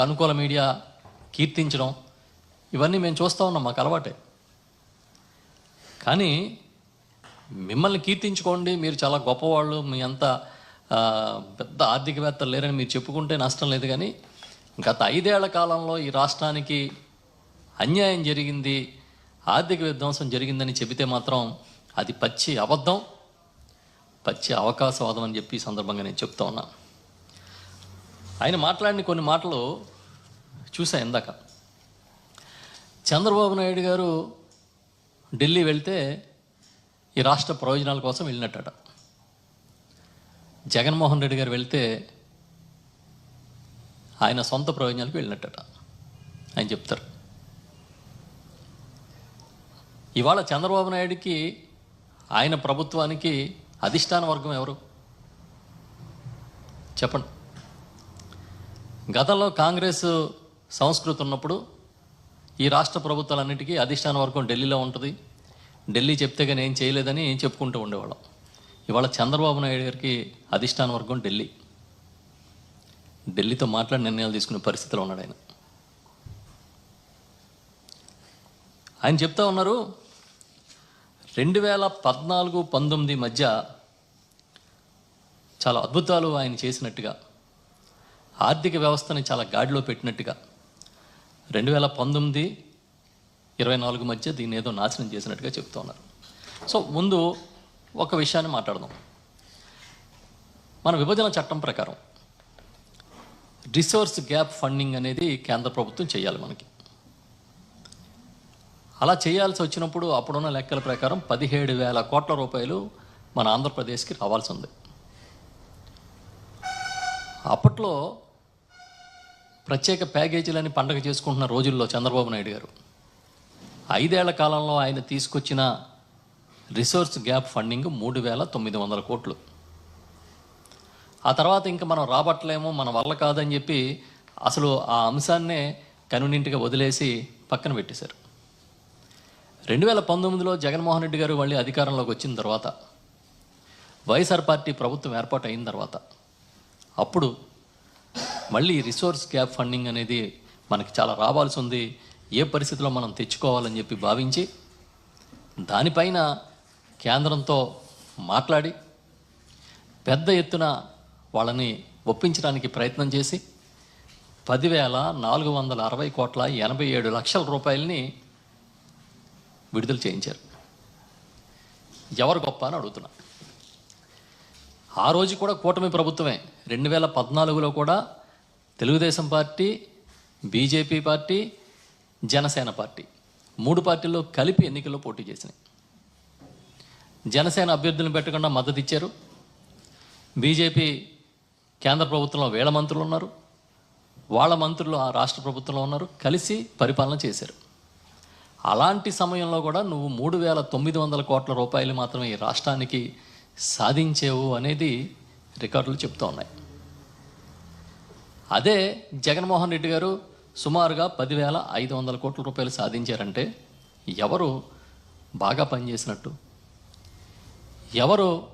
అనుకూల మీడియా కీర్తించడం ఇవన్నీ మేము చూస్తూ ఉన్నాం మాకు అలవాటే. కానీ మిమ్మల్ని కీర్తించుకోండి మీరు చాలా గొప్పవాళ్ళు మీ అంత పెద్ద ఆర్థికవేత్తలు లేరని మీరు చెప్పుకుంటే నష్టం లేదు కానీ గత ఐదేళ్ళ కాలంలో ఈ రాష్ట్రానికి అన్యాయం జరిగింది ఆర్థిక విధ్వంసం జరిగిందని చెబితే మాత్రం అది పచ్చి అబద్ధం పచ్చి అవకాశవాదం అని చెప్పి ఈ సందర్భంగా నేను చెప్తా ఉన్నా. ఆయన మాట్లాడిన కొన్ని మాటలు చూసా ఇందాక. చంద్రబాబు నాయుడు గారు ఢిల్లీ వెళ్తే ఈ రాష్ట్ర ప్రయోజనాల కోసం వెళ్ళినట్టట. జగన్మోహన్ రెడ్డి గారు వెళ్తే ఆయన సొంత ప్రయోజనాలకు వెళ్ళినట్టట. ఆయన చెప్తారు. ఇవాళ చంద్రబాబు నాయుడికి ఆయన ప్రభుత్వానికి అధిష్టాన వర్గం ఎవరు? చెప్పండి. గతంలో కాంగ్రెస్ సంస్కృతి ఉన్నప్పుడు ఈ రాష్ట్ర ప్రభుత్వాలన్నిటికీ అధిష్టాన వర్గం ఢిల్లీలో ఉంటుంది. ఢిల్లీ చెప్తే కానీ ఏం చేయలేదని చెప్పుకుంటూ ఉండేవాళ్ళం. ఇవాళ చంద్రబాబు నాయుడు గారికి అధిష్టాన వర్గం ఢిల్లీ. ఢిల్లీతో మాట్లాడి నిర్ణయాలు తీసుకునే పరిస్థితిలో ఉన్నాడు ఆయన. ఆయన చెప్తా ఉన్నారు రెండు వేల పద్నాలుగు పంతొమ్మిది మధ్య చాలా అద్భుతాలు ఆయన చేసినట్టుగా ఆర్థిక వ్యవస్థని చాలా గాడిలో పెట్టినట్టుగా. రెండు వేల పంతొమ్మిది ఇరవై నాలుగు మధ్య దీన్ని ఏదో నాశనం చేసినట్టుగా చెప్తూ ఉన్నారు. సో ముందు ఒక విషయాన్ని మాట్లాడదాం. మన విభజన చట్టం ప్రకారం రిసోర్స్ గ్యాప్ ఫండింగ్ అనేది కేంద్ర ప్రభుత్వం చేయాలి మనకి. అలా చేయాల్సి వచ్చినప్పుడు అప్పుడున్న లెక్కల ప్రకారం పదిహేడు వేల కోట్ల రూపాయలు మన ఆంధ్రప్రదేశ్కి రావాల్సి ఉంది. అప్పట్లో ప్రత్యేక ప్యాకేజీలని పండగ చేసుకుంటున్న రోజుల్లో చంద్రబాబు నాయుడు గారు. ఐదేళ్ళ కాలంలో ఆయన తీసుకొచ్చిన రిసోర్స్ గ్యాప్ ఫండింగ్ మూడు వేల తొమ్మిది వందల కోట్లు. ఆ తర్వాత ఇంకా మనం రాబట్టలేము మన వల్ల కాదని చెప్పి అసలు ఆ అంశాన్నే కనునింటిగా వదిలేసి పక్కన పెట్టేశారు. రెండు వేల పంతొమ్మిదిలో జగన్మోహన్ రెడ్డి గారు మళ్ళీ అధికారంలోకి వచ్చిన తర్వాత వైఎస్ఆర్ పార్టీ ప్రభుత్వం ఏర్పాటు అయిన తర్వాత అప్పుడు మళ్ళీ రిసోర్స్ గ్యాప్ ఫండింగ్ అనేది మనకి చాలా రావాల్సి ఉంది. ఏ పరిస్థితిలో మనం తెచ్చుకోవాలని చెప్పి భావించి దానిపైన కేంద్రంతో మాట్లాడి పెద్ద ఎత్తున వాళ్ళని ఒప్పించడానికి ప్రయత్నం చేసి పదివేల నాలుగు వందల అరవై కోట్ల ఎనభై ఏడు లక్షల రూపాయలని విడుదల చేయించారు. ఎవరు గొప్ప అని అడుగుతున్నా. ఆ రోజు కూడా కూటమి ప్రభుత్వమే. రెండు వేల పద్నాలుగులో కూడా Telugu Desam party BJP party Janasena party. మూడు పార్టీల్లో కలిపి ఎన్నికల్లో పోటీ చేసినాయి. జనసేన అభ్యర్థులను పెట్టకుండా మద్దతు ఇచ్చారు. బీజేపీ కేంద్ర ప్రభుత్వంలో వేల మంత్రులు ఉన్నారు. వాళ్ళ మంత్రులు ఆ రాష్ట్ర ప్రభుత్వంలో ఉన్నారు. కలిసి పరిపాలన చేశారు. అలాంటి సమయంలో కూడా నువ్వు మూడు వేల తొమ్మిది వందల కోట్ల రూపాయలు మాత్రమే ఈ రాష్ట్రానికి సాధించేవు అనేది రికార్డులు చెప్తూ ఉన్నాయి. అదే జగన్మోహన్ రెడ్డి గారు సుమారుగా పదివేల ఐదు వందల కోట్ల రూపాయలు సాధించారంటే ఎవరు బాగా పనిచేసినట్టు? ఎవరు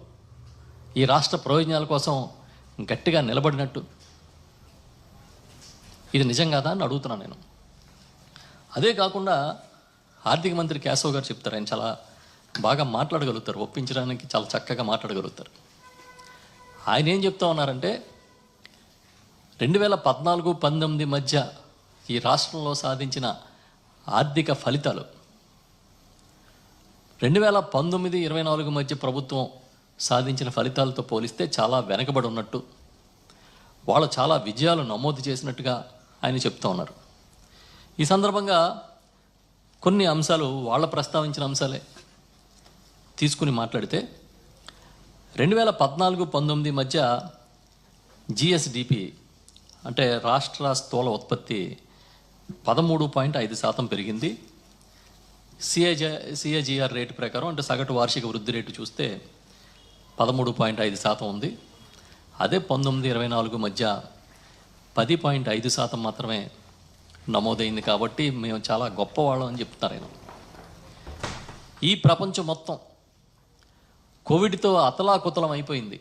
ఈ రాష్ట్ర ప్రయోజనాల కోసం గట్టిగా నిలబడినట్టు? ఇది నిజం కాదా అని అడుగుతున్నాను నేను. అదే కాకుండా ఆర్థిక మంత్రి కేశవ్ గారు చెప్తారు ఆయన చాలా బాగా మాట్లాడగలుగుతారు ఒప్పించడానికి చాలా చక్కగా మాట్లాడగలుగుతారు. ఆయన ఏం చెప్తా ఉన్నారంటే రెండు వేల పద్నాలుగు పంతొమ్మిది మధ్య ఈ రాష్ట్రంలో సాధించిన ఆర్థిక ఫలితాలు. రెండు వేల పంతొమ్మిది ఇరవై నాలుగు మధ్య ప్రభుత్వం సాధించిన ఫలితాలతో పోలిస్తే చాలా వెనకబడి ఉన్నట్టు వాళ్ళు చాలా విజయాలు నమోదు చేసినట్టుగా ఆయన చెప్తూ ఉన్నారు. ఈ సందర్భంగా కొన్ని అంశాలు వాళ్ళ ప్రస్తావించిన అంశాలే తీసుకుని మాట్లాడితే రెండు వేల పద్నాలుగు పంతొమ్మిది మధ్య జిఎస్డిపి అంటే రాష్ట్ర స్థూల ఉత్పత్తి పదమూడు పాయింట్ ఐదు శాతం పెరిగింది. సిఏజ సిఏజిఆర్ రేటు ప్రకారం అంటే సగటు వార్షిక వృద్ధి రేటు చూస్తే పదమూడు పాయింట్ ఐదు శాతం ఉంది. అదే పంతొమ్మిది ఇరవై నాలుగు మధ్య పది పాయింట్ ఐదు శాతం మాత్రమే నమోదైంది కాబట్టి మేము చాలా గొప్పవాళ్ళం అని చెప్తున్నారు ఆయన. ఈ ప్రపంచం మొత్తం కోవిడ్తో అతలాకుతలం అయిపోయింది.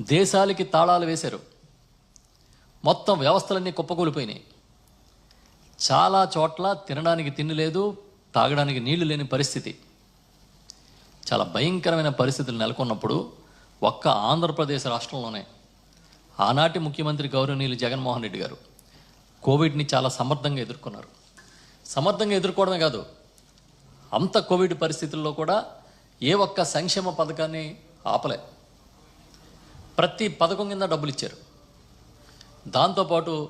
దేశాలకి తాళాలు వేశారు. మొత్తం వ్యవస్థలన్నీ కుప్పకూలిపోయినాయి. చాలా చోట్ల తినడానికి తిండి లేదు తాగడానికి నీళ్ళు లేని పరిస్థితి. చాలా భయంకరమైన పరిస్థితులు నెలకొన్నప్పుడు ఒక్క ఆంధ్రప్రదేశ్ రాష్ట్రంలోనే ఆనాటి ముఖ్యమంత్రి గౌరవనీయులు జగన్మోహన్ రెడ్డి గారు కోవిడ్ని చాలా సమర్థంగా ఎదుర్కొన్నారు. సమర్థంగా ఎదుర్కోవడమే కాదు అంత కోవిడ్ పరిస్థితుల్లో కూడా ఏ ఒక్క సంక్షేమ పథకాన్ని ఆపలే. ప్రతి పథకం కింద డబ్బులు ఇచ్చారు. దాంతోపాటు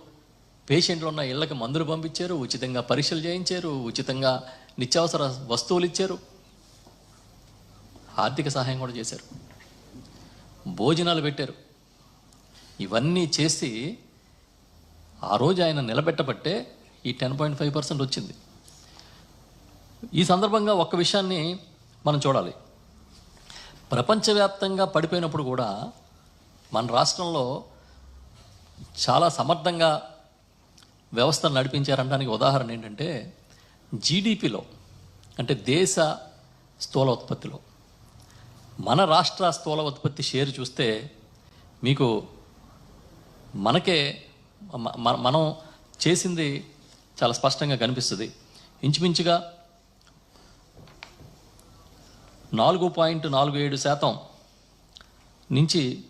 పేషెంట్లు ఉన్న ఇళ్ళకి మందులు పంపించారు ఉచితంగా పరీక్షలు చేయించారు ఉచితంగా నిత్యావసర వస్తువులు ఇచ్చారు. ఆర్థిక సహాయం కూడా చేశారు. భోజనాలు పెట్టారు. ఇవన్నీ చేసి ఆ రోజు ఆయన నిలబెట్టబట్టే ఈ టెన్ పాయింట్ ఫైవ్ పర్సెంట్ వచ్చింది. ఈ సందర్భంగా ఒక్క విషయాన్ని మనం చూడాలి. ప్రపంచవ్యాప్తంగా పడిపోయినప్పుడు కూడా మన రాష్ట్రంలో చాలా సమర్థంగా వ్యవస్థను నడిపించారనడానికి ఉదాహరణ ఏంటంటే జీడిపిలో అంటే దేశ స్థూల ఉత్పత్తిలో మన రాష్ట్ర స్థూల ఉత్పత్తి షేర్ చూస్తే మీకు మనకే మనం చేసింది చాలా స్పష్టంగా కనిపిస్తుంది. ఇంచుమించుగా నాలుగు పాయింట్ నాలుగు ఏడు శాతం నుంచి